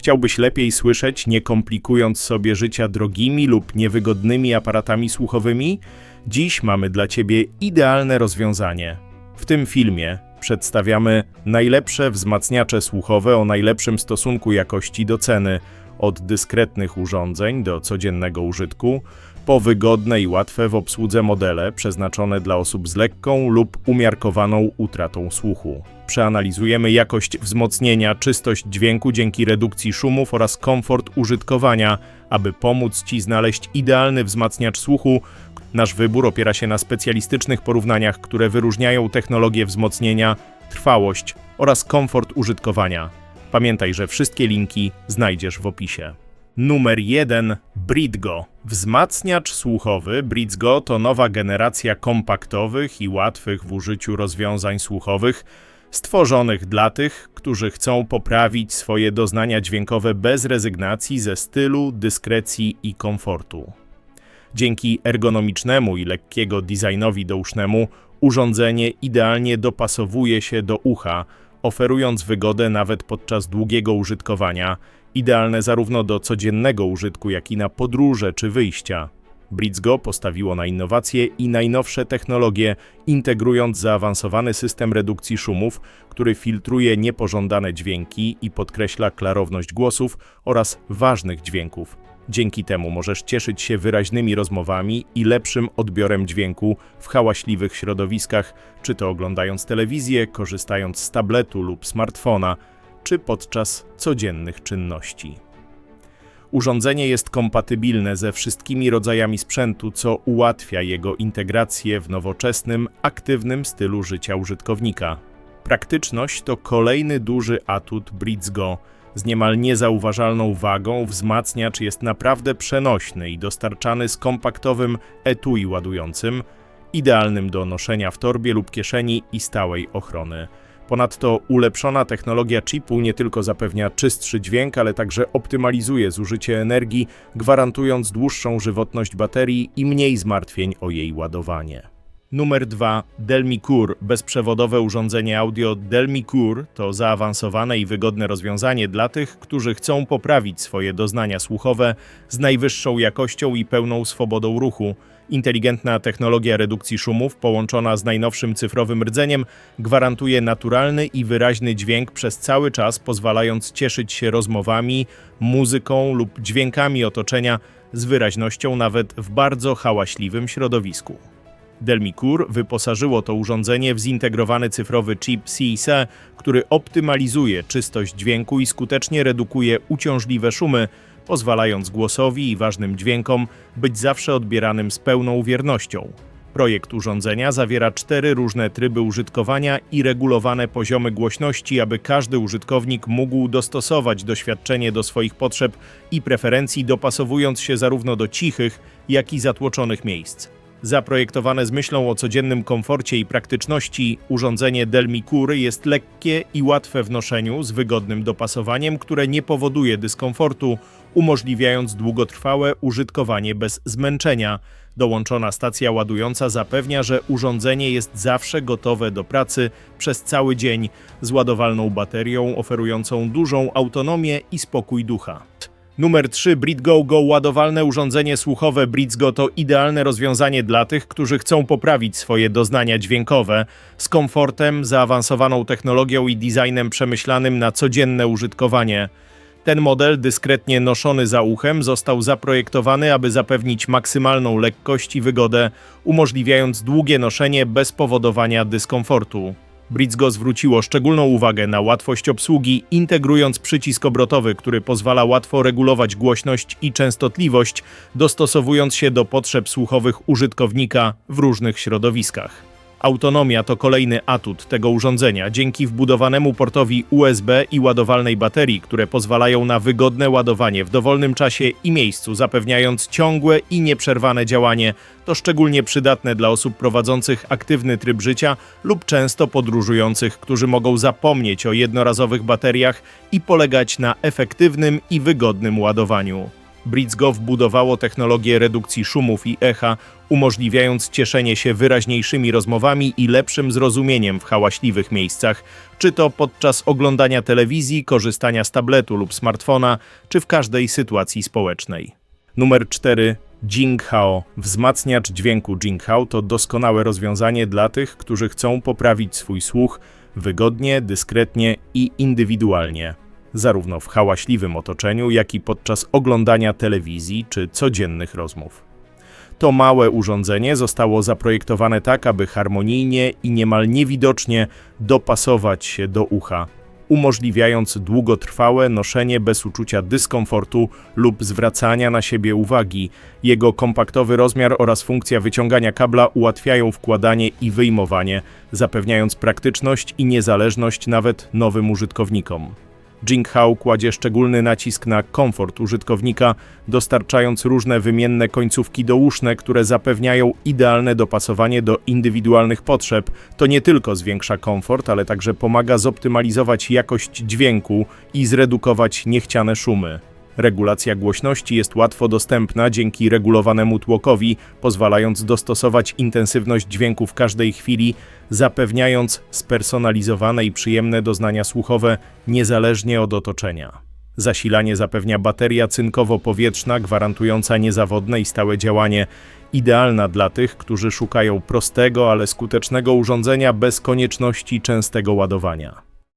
Chciałbyś lepiej słyszeć, nie komplikując sobie życia drogimi lub niewygodnymi aparatami słuchowymi? Dziś mamy dla Ciebie idealne rozwiązanie. W tym filmie przedstawiamy najlepsze wzmacniacze słuchowe o najlepszym stosunku jakości do ceny, od dyskretnych urządzeń do codziennego użytku, po wygodne i łatwe w obsłudze modele przeznaczone dla osób z lekką lub umiarkowaną utratą słuchu. Przeanalizujemy jakość wzmocnienia, czystość dźwięku dzięki redukcji szumów oraz komfort użytkowania, aby pomóc Ci znaleźć idealny wzmacniacz słuchu. Nasz wybór opiera się na specjalistycznych porównaniach, które wyróżniają technologię wzmocnienia, trwałość oraz komfort użytkowania. Pamiętaj, że wszystkie linki znajdziesz w opisie. Numer 1. Britgo. Wzmacniacz słuchowy Britgo to nowa generacja kompaktowych i łatwych w użyciu rozwiązań słuchowych, stworzonych dla tych, którzy chcą poprawić swoje doznania dźwiękowe bez rezygnacji ze stylu, dyskrecji i komfortu. Dzięki ergonomicznemu i lekkiego designowi dousznemu urządzenie idealnie dopasowuje się do ucha, oferując wygodę nawet podczas długiego użytkowania, idealne zarówno do codziennego użytku, jak i na podróże czy wyjścia. Blitzgo postawiło na innowacje i najnowsze technologie, integrując zaawansowany system redukcji szumów, który filtruje niepożądane dźwięki i podkreśla klarowność głosów oraz ważnych dźwięków. Dzięki temu możesz cieszyć się wyraźnymi rozmowami i lepszym odbiorem dźwięku w hałaśliwych środowiskach, czy to oglądając telewizję, korzystając z tabletu lub smartfona, czy podczas codziennych czynności. Urządzenie jest kompatybilne ze wszystkimi rodzajami sprzętu, co ułatwia jego integrację w nowoczesnym, aktywnym stylu życia użytkownika. Praktyczność to kolejny duży atut Blitzgo. Z niemal niezauważalną wagą wzmacniacz jest naprawdę przenośny i dostarczany z kompaktowym etui ładującym, idealnym do noszenia w torbie lub kieszeni i stałej ochrony. Ponadto ulepszona technologia chipu nie tylko zapewnia czystszy dźwięk, ale także optymalizuje zużycie energii, gwarantując dłuższą żywotność baterii i mniej zmartwień o jej ładowanie. Numer 2. Delmicur. Bezprzewodowe urządzenie audio Delmicur to zaawansowane i wygodne rozwiązanie dla tych, którzy chcą poprawić swoje doznania słuchowe z najwyższą jakością i pełną swobodą ruchu. Inteligentna technologia redukcji szumów połączona z najnowszym cyfrowym rdzeniem gwarantuje naturalny i wyraźny dźwięk przez cały czas, pozwalając cieszyć się rozmowami, muzyką lub dźwiękami otoczenia z wyraźnością nawet w bardzo hałaśliwym środowisku. Delmicur wyposażyło to urządzenie w zintegrowany cyfrowy chip CISA, który optymalizuje czystość dźwięku i skutecznie redukuje uciążliwe szumy, pozwalając głosowi i ważnym dźwiękom być zawsze odbieranym z pełną wiernością. Projekt urządzenia zawiera cztery różne tryby użytkowania i regulowane poziomy głośności, aby każdy użytkownik mógł dostosować doświadczenie do swoich potrzeb i preferencji, dopasowując się zarówno do cichych, jak i zatłoczonych miejsc. Zaprojektowane z myślą o codziennym komforcie i praktyczności, urządzenie Delmicur jest lekkie i łatwe w noszeniu z wygodnym dopasowaniem, które nie powoduje dyskomfortu, umożliwiając długotrwałe użytkowanie bez zmęczenia. Dołączona stacja ładująca zapewnia, że urządzenie jest zawsze gotowe do pracy przez cały dzień z ładowalną baterią oferującą dużą autonomię i spokój ducha. Numer 3 BritGo Go ładowalne urządzenie słuchowe BritGo to idealne rozwiązanie dla tych, którzy chcą poprawić swoje doznania dźwiękowe z komfortem, zaawansowaną technologią i designem przemyślanym na codzienne użytkowanie. Ten model, dyskretnie noszony za uchem, został zaprojektowany, aby zapewnić maksymalną lekkość i wygodę, umożliwiając długie noszenie bez powodowania dyskomfortu. Brizgo zwróciło szczególną uwagę na łatwość obsługi, integrując przycisk obrotowy, który pozwala łatwo regulować głośność i częstotliwość, dostosowując się do potrzeb słuchowych użytkownika w różnych środowiskach. Autonomia to kolejny atut tego urządzenia dzięki wbudowanemu portowi USB i ładowalnej baterii, które pozwalają na wygodne ładowanie w dowolnym czasie i miejscu, zapewniając ciągłe i nieprzerwane działanie. To szczególnie przydatne dla osób prowadzących aktywny tryb życia lub często podróżujących, którzy mogą zapomnieć o jednorazowych bateriach i polegać na efektywnym i wygodnym ładowaniu. Britzgow budowało technologię redukcji szumów i echa, umożliwiając cieszenie się wyraźniejszymi rozmowami i lepszym zrozumieniem w hałaśliwych miejscach, czy to podczas oglądania telewizji, korzystania z tabletu lub smartfona, czy w każdej sytuacji społecznej. Numer 4. Jinghao. Wzmacniacz dźwięku Jinghao to doskonałe rozwiązanie dla tych, którzy chcą poprawić swój słuch wygodnie, dyskretnie i indywidualnie, zarówno w hałaśliwym otoczeniu, jak i podczas oglądania telewizji czy codziennych rozmów. To małe urządzenie zostało zaprojektowane tak, aby harmonijnie i niemal niewidocznie dopasować się do ucha, umożliwiając długotrwałe noszenie bez uczucia dyskomfortu lub zwracania na siebie uwagi. Jego kompaktowy rozmiar oraz funkcja wyciągania kabla ułatwiają wkładanie i wyjmowanie, zapewniając praktyczność i niezależność nawet nowym użytkownikom. Jinghao kładzie szczególny nacisk na komfort użytkownika, dostarczając różne wymienne końcówki douszne, które zapewniają idealne dopasowanie do indywidualnych potrzeb. To nie tylko zwiększa komfort, ale także pomaga zoptymalizować jakość dźwięku i zredukować niechciane szumy. Regulacja głośności jest łatwo dostępna dzięki regulowanemu tłokowi, pozwalając dostosować intensywność dźwięku w każdej chwili, zapewniając spersonalizowane i przyjemne doznania słuchowe niezależnie od otoczenia. Zasilanie zapewnia bateria cynkowo-powietrzna gwarantująca niezawodne i stałe działanie, idealna dla tych, którzy szukają prostego, ale skutecznego urządzenia bez konieczności częstego ładowania.